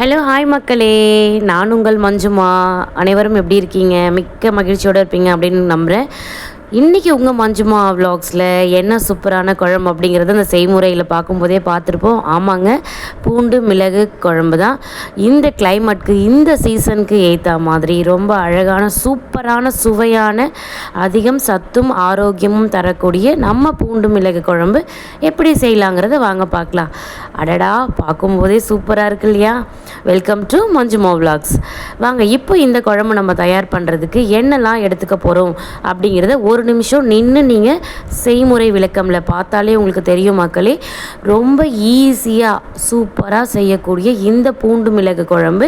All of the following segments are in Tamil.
ஹலோ ஹாய் மக்களே. நான் உங்கள் மஞ்சுமா. அனைவரும் எப்படி இருக்கீங்க? மிக்க மகிழ்ச்சியோடு இருப்பீங்க அப்படின்னு நம்புகிறேன் இன்றைக்கி உங்கள் மஞ்சுமா வ்ளாக்ஸில் என்ன சூப்பரான குழம்பு அப்படிங்கிறத அந்த செய்முறையில் பார்க்கும்போதே பார்த்துருப்போம். ஆமாங்க பூண்டு மிளகு குழம்பு தான். இந்த கிளைமேட்க்கு இந்த சீசனுக்கு ஏற்ற மாதிரி ரொம்ப அழகான சூப்பரான சுவையான அதிகம் சத்தும் ஆரோக்கியமும் தரக்கூடிய நம்ம பூண்டு மிளகு குழம்பு எப்படி செய்யலாங்கிறத வாங்க பார்க்கலாம். அடடா பார்க்கும்போதே சூப்பராக இருக்கு இல்லையா? வெல்கம் டு மஞ்சுமா வ்ளாக்ஸ் வாங்க இப்போ இந்த குழம்பு நம்ம தயார் பண்ணுறதுக்கு என்னெல்லாம் எடுத்துக்க போகிறோம் அப்படிங்கிறத ஒரு ஒரு நிமிஷம் நின்று நீங்கள் செய்முறை விளக்கமில் பார்த்தாலே உங்களுக்கு தெரியும் மக்களே. ரொம்ப ஈஸியாக சூப்பராக செய்யக்கூடிய இந்த பூண்டு மிளகு குழம்பு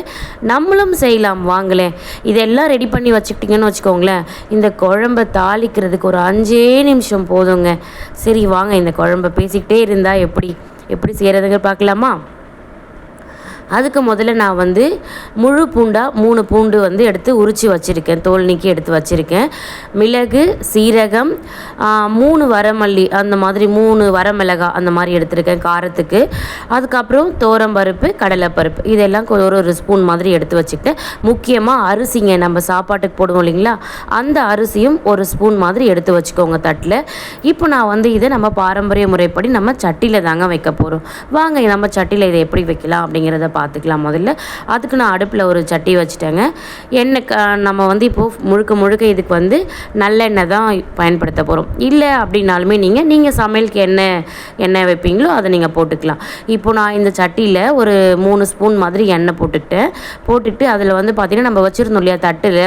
நம்மளும் செய்யலாம். வாங்களேன் இதெல்லாம் ரெடி பண்ணி வச்சுக்கிட்டிங்கன்னு வச்சுக்கோங்களேன். இந்த குழம்பை தாளிக்கிறதுக்கு ஒரு அஞ்சே நிமிஷம் போதுங்க. சரி வாங்க. இந்த குழம்பை பேசிக்கிட்டே இருந்தால் எப்படி? எப்படி செய்கிறதுங்க பார்க்கலாமா? அதுக்கு முதல்ல நான் வந்து முழு பூண்டாக மூணு பூண்டு வந்து எடுத்து உரித்து வச்சுருக்கேன். தோல் நீக்கி எடுத்து வச்சுருக்கேன். மிளகு சீரகம் மூணு வரமல்லி அந்த மாதிரி மூணு வரமிளகா அந்த மாதிரி எடுத்திருக்கேன் காரத்துக்கு. அதுக்கப்புறம் தோரம்பருப்பு கடலைப்பருப்பு இதெல்லாம் ஒரு ஒரு ஸ்பூன் மாதிரி எடுத்து வச்சுக்கிட்டேன். முக்கியமாக அரிசிங்க நம்ம சாப்பாட்டுக்கு போடுவோம் இல்லைங்களா? அந்த அரிசியும் ஒரு ஸ்பூன் மாதிரி எடுத்து வச்சுக்கோங்க தட்டில். இப்போ நான் வந்து இதை நம்ம பாரம்பரிய முறைப்படி நம்ம சட்டியில் தாங்க வைக்க போகிறோம் வாங்க நம்ம சட்டியில் இதை எப்படி வைக்கலாம் அப்படிங்கிறத பார்த்துக்கலாம் முதல்ல. அதுக்கு நான் அடுப்பில் ஒரு சட்டி வச்சுட்டேங்க. எண்ணெய் நம்ம வந்து இப்போது முழுக்க முழுக்க இதுக்கு வந்து நல்லெண்ணெய் தான் பயன்படுத்த போகிறோம் இல்லை அப்படின்னாலுமே நீங்கள் நீங்கள் சமையலுக்கு எண்ணெய் எண்ணெய் வைப்பீங்களோ அதை நீங்கள் போட்டுக்கலாம். இப்போ நான் இந்த சட்டியில் ஒரு மூணு ஸ்பூன் மாதிரி எண்ணெய் போட்டுக்கிட்டேன். போட்டுட்டு அதில் வந்து பார்த்திங்கன்னா நம்ம வச்சுருந்தோம் இல்லையா தட்டில்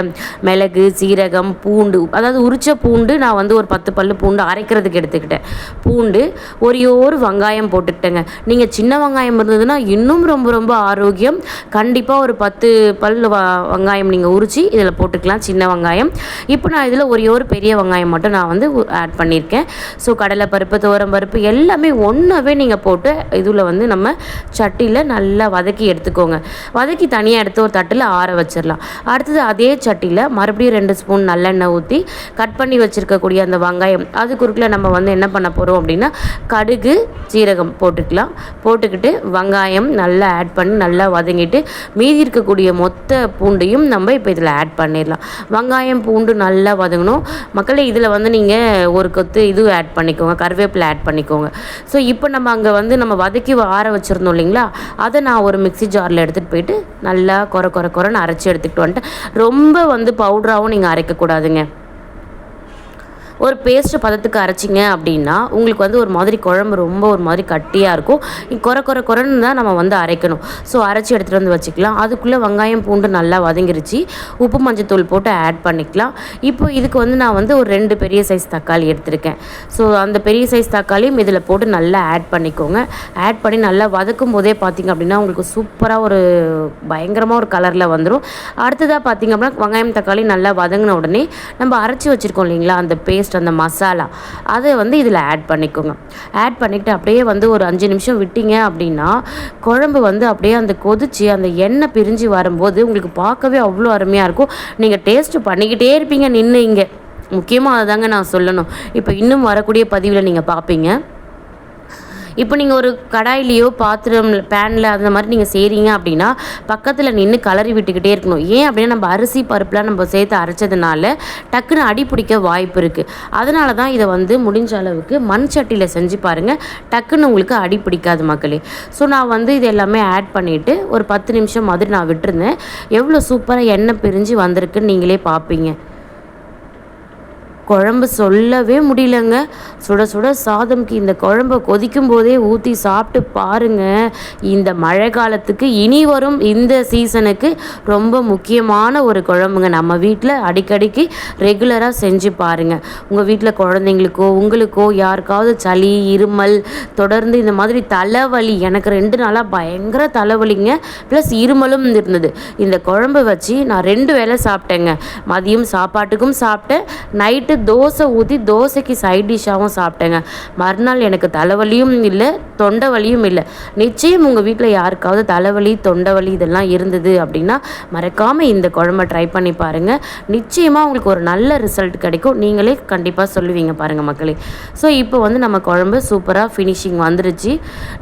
மிளகு சீரகம் பூண்டு அதாவது உரிச்ச பூண்டு நான் வந்து ஒரு பத்து பல்லு பூண்டு அரைக்கிறதுக்கு எடுத்துக்கிட்டேன். பூண்டு ஒரே ஒரு வெங்காயம் போட்டுக்கிட்டேங்க. நீங்கள் சின்ன வெங்காயம் இருந்ததுன்னா இன்னும் ரொம்ப ரொம்ப ஆரோக்கியம். கண்டிப்பாக ஒரு பத்து பல் வ வெங்காயம் நீங்கள் உரித்து இதில் போட்டுக்கலாம் சின்ன வெங்காயம். இப்போ நான் இதில் ஒரே ஒரு பெரிய வெங்காயம் மட்டும் நான் வந்து ஆட் பண்ணியிருக்கேன் ஸோ கடலை பருப்பு துவரம் பருப்பு எல்லாமே ஒன்றாவே நீங்கள் போட்டு இதில் வந்து நம்ம சட்டியில் நல்லா வதக்கி எடுத்துக்கோங்க. வதக்கி தனியாக எடுத்து ஒரு தட்டில் ஆற வச்சிடலாம் அடுத்தது அதே சட்டியில் மறுபடியும் ரெண்டு ஸ்பூன் நல்லெண்ணெய் ஊற்றி கட் பண்ணி வச்சுருக்கக்கூடிய அந்த வெங்காயம் அது குறுக்கில் நம்ம வந்து என்ன பண்ண போகிறோம் அப்படின்னா கடுகு சீரகம் போட்டுக்கலாம். போட்டுக்கிட்டு வெங்காயம் நல்லா ஆட் பண்ணி நல்லா வதங்கிட்டு மீதி இருக்கக்கூடிய மொத்த பூண்டையும் நம்ம இப்போ இதில் ஆட் பண்ணிடலாம். வெங்காயம் பூண்டு நல்லா வதங்கணும். மக்களே இதில் வந்து நீங்கள் ஒரு கொத்து இது ஆட் பண்ணிக்கோங்க. கருவேப்பிலை ஆட் பண்ணிக்கோங்க. ஸோ இப்போ நம்ம அங்கே வந்து நம்ம வதக்கி ஆற வச்சுருந்தோம் இல்லைங்களா? அதை நான் ஒரு மிக்ஸி ஜாரில் எடுத்துகிட்டு போயிட்டு நல்லா கொர கொர குறைன்னு அரைச்சி எடுத்துக்கிட்டு வந்துட்டேன். ரொம்ப வந்து பவுடராகவும் நீங்கள் அரைக்கக்கூடாதுங்க. ஒரு பேஸ்ட் பதத்துக்கு அரைச்சிங்க அப்படின்னா உங்களுக்கு வந்து ஒரு மாதிரி குழம்பு ரொம்ப ஒரு மாதிரி கட்டியாக இருக்கும். குறை கொர கொர கொரன்னு தான் நம்ம வந்து அரைக்கணும். ஸோ அரைச்சி எடுத்துகிட்டு வந்து வச்சுக்கலாம். அதுக்குள்ளே வெங்காயம் பூண்டு நல்லா வதங்கிருச்சு. உப்பு மஞ்சத்தூள் போட்டு ஆட் பண்ணிக்கலாம். இப்போ இதுக்கு வந்து நான் வந்து ஒரு ரெண்டு பெரிய சைஸ் தக்காளி எடுத்திருக்கேன். ஸோ அந்த பெரிய சைஸ் தக்காளியும் இதில் போட்டு நல்லா ஆட் பண்ணிக்கோங்க. ஆட் பண்ணி நல்லா வதக்கும் போதே பார்த்தீங்க அப்படின்னா உங்களுக்கு சூப்பராக ஒரு பயங்கரமாக ஒரு கலரில் வந்துடும் அடுத்ததாக பார்த்தீங்க அப்படின்னா வெங்காயம் தக்காளி நல்லா வதங்கின உடனே நம்ம அரைச்சி வச்சுருக்கோம் இல்லைங்களா? அந்த பேஸ்ட் அந்த மசாலா அதை வந்து இதில் ஆட் பண்ணிக்கோங்க. ஆட் பண்ணிவிட்டு அப்படியே வந்து ஒரு அஞ்சு நிமிஷம் விட்டீங்க அப்படின்னா குழம்பு வந்து அப்படியே அந்த கொதிச்சு அந்த எண்ணெய் பிரிஞ்சு வரும்போது உங்களுக்கு பார்க்கவே அவ்வளோ அருமையாக இருக்கும். நீங்கள் டேஸ்ட் பண்ணிக்கிட்டே இருப்பீங்க நின்று இங்கே முக்கியமாக அதுதாங்க நான் சொல்லணும். இப்போ இன்னும் வரக்கூடிய பதிவில் நீங்கள் பார்ப்பீங்க. இப்போ நீங்கள் ஒரு கடாயிலையோ பாத்திரம் பேனில் அந்த மாதிரி நீங்கள் செய்கிறீங்க அப்படின்னா பக்கத்தில் நின்று கலரி விட்டுக்கிட்டே இருக்கணும். ஏன் அப்படின்னா நம்ம அரிசி பருப்புலாம் நம்ம சேர்த்து அரைச்சதுனால டக்குன்னு அடி பிடிக்க வாய்ப்பு இருக்குது அதனால தான் இதை வந்து முடிஞ்ச அளவுக்கு மண் சட்டியில் செஞ்சு பாருங்கள் டக்குன்னு உங்களுக்கு அடி பிடிக்காது மக்களே. ஸோ நான் வந்து இது எல்லாமே ஆட் பண்ணிவிட்டு ஒரு பத்து நிமிஷம் மாதிரி நான் விட்டுருந்தேன். எவ்வளோ சூப்பராக எண்ணெய் பிரிஞ்சு வந்திருக்குன்னு நீங்களே பார்ப்பீங்க குழம்பு சொல்லவே முடியலங்க. சுட சுட சாதம்க்கு இந்த குழம்பை கொதிக்கும் போதே ஊற்றி சாப்பிட்டு பாருங்க. இந்த மழை காலத்துக்கு இனி வரும் இந்த சீசனுக்கு ரொம்ப முக்கியமான ஒரு குழம்புங்க. நம்ம வீட்டில் அடிக்கடிக்கு ரெகுலராக செஞ்சு பாருங்க. உங்கள் வீட்டில் குழந்தைங்களுக்கோ உங்களுக்கோ யாருக்காவது சளி இருமல் தொடர்ந்து இந்த மாதிரி தலைவலி எனக்கு ரெண்டு நாளாக பயங்கர தலைவலிங்க. ப்ளஸ் இருமலும் இருந்தது. இந்த குழம்பு வச்சு நான் ரெண்டு வேளை சாப்பிட்டேங்க. மதியம் சாப்பாட்டுக்கும் சாப்பிட்டேன். நைட்டு நைட்டு தோசை ஊற்றி தோசைக்கு சைட் டிஷ்ஷாகவும் சாப்பிட்டேங்க. மறுநாள் எனக்கு தலைவலியும் இல்லை தொண்டை வலியும் இல்லை. நிச்சயம் உங்கள் வீட்டில் யாருக்காவது தலைவலி தொண்டை வலி இதெல்லாம் இருந்தது அப்படின்னா மறக்காமல் இந்த குழம்ப ட்ரை பண்ணி பாருங்கள் நிச்சயமாக உங்களுக்கு ஒரு நல்ல ரிசல்ட் கிடைக்கும். நீங்களே கண்டிப்பாக சொல்லுவீங்க பாருங்கள் மக்களே. ஸோ இப்போ வந்து நம்ம குழம்பு சூப்பராக ஃபினிஷிங் வந்துருச்சு.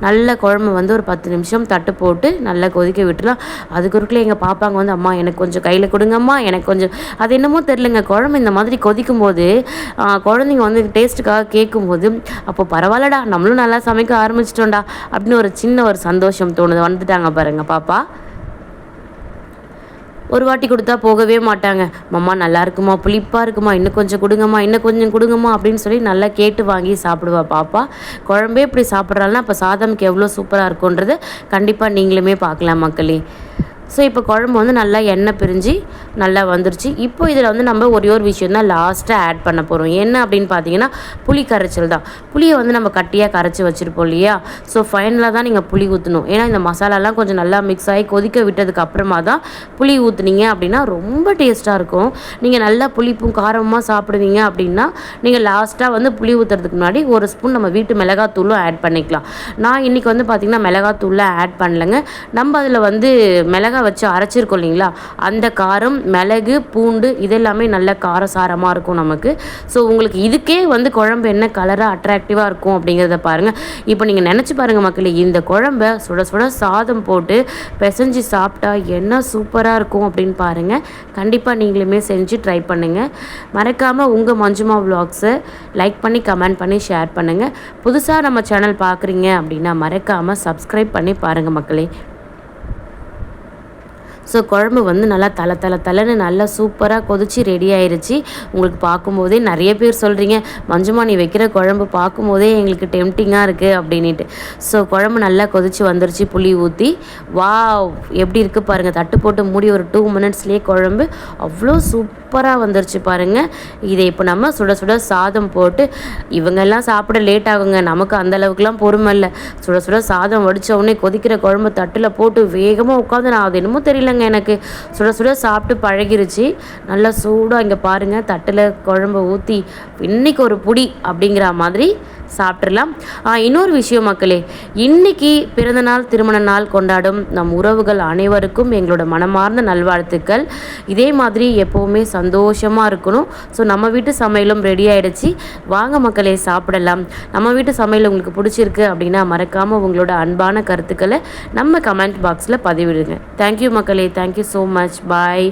நல்ல குழம்பு வந்து ஒரு பத்து நிமிஷம் தட்டு போட்டு நல்லா கொதிக்க விட்டுலாம் அதுக்குறுக்கில் எங்கள் பாப்பாங்க வந்து அம்மா எனக்கு கொஞ்சம் கையில் கொடுங்கம்மா எனக்கு கொஞ்சம் அது என்னமோ தெரிலங்க குழம்பு இந்த மாதிரி கொதிக்கும் போது குழந்தைங்க வந்து டேஸ்ட்டுக்காக கேட்கும்போது அப்போ பரவாயில்லடா நம்மளும் நல்லா சமைக்க ஆரம்பிச்சிட்டோம்டா அப்படின்னு ஒரு சின்ன ஒரு சந்தோஷம் தோணுது. வந்துட்டாங்க பாருங்கள் பாப்பா. ஒரு வாட்டி கொடுத்தா போகவே மாட்டாங்க. மம்மா நல்லா இருக்குமா? புளிப்பாக இருக்குமா? இன்னும் கொஞ்சம் கொடுங்கம்மா இன்னும் கொஞ்சம் கொடுங்கம்மா அப்படின்னு சொல்லி நல்லா கேட்டு வாங்கி சாப்பிடுவா பாப்பா. குழம்பே இப்படி சாப்பிட்றாள்னா இப்போ சாதம்க்கு எவ்வளோ சூப்பராக இருக்குன்றது கண்டிப்பாக நீங்களுமே பார்க்கலாம் மக்களே. ஸோ இப்போ குழம்பு வந்து நல்லா எண்ணெய் பிரிஞ்சு நல்லா வந்துருச்சு. இப்போ இதில் வந்து நம்ம ஒரே ஒரு விஷயம் தான் லாஸ்ட்டாக ஆட் பண்ண போகிறோம் என்ன அப்படின்னு பார்த்தீங்கன்னா புளி கரைச்சல் தான். புளியை வந்து நம்ம கட்டியாக கரைச்சி வச்சுருப்போம் இல்லையா? ஸோ ஃபைனலாக தான் நீங்கள் புளி ஊற்றணும் ஏன்னா இந்த மசாலாலாம் கொஞ்சம் நல்லா மிக்ஸ் ஆகி கொதிக்க விட்டதுக்கு அப்புறமா தான் புளி ஊற்றுனீங்க அப்படின்னா ரொம்ப டேஸ்ட்டாக இருக்கும். நீங்கள் நல்லா புளிப்பும் காரமாக சாப்பிடுவீங்க அப்படின்னா நீங்கள் லாஸ்ட்டாக வந்து புளி ஊற்றுறதுக்கு முன்னாடி ஒரு ஸ்பூன் நம்ம வீட்டு மிளகாத்தூளும் ஆட் பண்ணிக்கலாம். நான் இன்றைக்கி வந்து பார்த்திங்கன்னா மிளகாத்தூளில் ஆட் பண்ணலைங்க. நம்ம அதில் வந்து மிளகா வச்சு அரைச்சிருக்கோம் இல்லைங்களா? அந்த காரம் மிளகு பூண்டு இதெல்லாமே நல்ல காரசாரமாக இருக்கும் நமக்கு. ஸோ உங்களுக்கு இதுக்கே வந்து குழம்பு என்ன கலராக அட்ராக்டிவாக இருக்கும் அப்படிங்கிறத பாருங்கள் இப்போ நீங்கள் நினச்சி பாருங்கள் மக்களே இந்த குழம்ப சுட சுட சாதம் போட்டு பிசைஞ்சு சாப்பிட்டா என்ன சூப்பராக இருக்கும் அப்படின்னு பாருங்கள் கண்டிப்பாக நீங்களுமே செஞ்சு ட்ரை பண்ணுங்கள் மறக்காமல் உங்கள் மஞ்சுமா விலாக்ஸை லைக் பண்ணி கமெண்ட் பண்ணி ஷேர் பண்ணுங்கள் புதுசாக நம்ம சேனல் பார்க்குறீங்க அப்படின்னா மறக்காமல் சப்ஸ்கிரைப் பண்ணி பாருங்கள் மக்களே. ஸோ குழம்பு வந்து நல்லா தலை தலை தலைன்னு நல்லா சூப்பராக கொதிச்சு ரெடி ஆயிடுச்சு உங்களுக்கு பார்க்கும்போதே நிறைய பேர் சொல்கிறீங்க மஞ்சுமா நீ வைக்கிற குழம்பு பார்க்கும்போதே எங்களுக்கு டெம்டிங்காக இருக்குது அப்படின்ட்டு ஸோ குழம்பு நல்லா கொதிச்சு வந்துருச்சு புளி ஊற்றி வா எப்படி இருக்குது பாருங்கள் தட்டு போட்டு மூடி ஒரு டூ மினிட்ஸ்லேயே குழம்பு அவ்வளோ சூப்பராக வந்துருச்சு பாருங்கள் இதை இப்போ நம்ம சுட சுட சாதம் போட்டு இவங்கெல்லாம் சாப்பிட லேட் ஆகுங்க. நமக்கு அந்தளவுக்குலாம் பொறுமை இல்லை. சுட சுட சாதம் வடித்த உடனே கொதிக்கிற குழம்பு தட்டில் போட்டு வேகமாக உட்காந்து நான் அது என்னமோ தெரியலங்க. எனக்கு சுட சுட சாப்பிட்டு பழகிருச்சு. நல்லா சூடாக இங்கே பாருங்கள் தட்டில் குழம்பு ஊற்றி இன்றைக்கி ஒரு புடி அப்படிங்கிற மாதிரி சாப்பிட்றலாம் இன்னொரு விஷயம் மக்களே இன்னைக்கு பிறந்தநாள் திருமண நாள் கொண்டாடும் நம் உறவுகள் அனைவருக்கும் எங்களோட மனமார்ந்த நல்வாழ்த்துக்கள். இதே மாதிரி எப்போவுமே சந்தோஷமாக இருக்கணும். ஸோ நம்ம வீட்டு சமையலும் ரெடி ஆகிடுச்சு வாங்க மக்களே சாப்பிடலாம். நம்ம வீட்டு சமையல் உங்களுக்கு பிடிச்சிருக்கு அப்படின்னா மறக்காமல் உங்களோட அன்பான கருத்துக்களை நம்ம கமெண்ட் பாக்ஸில் பதிவிடுங்க. தேங்க்யூ மக்களே. Thank you so much bye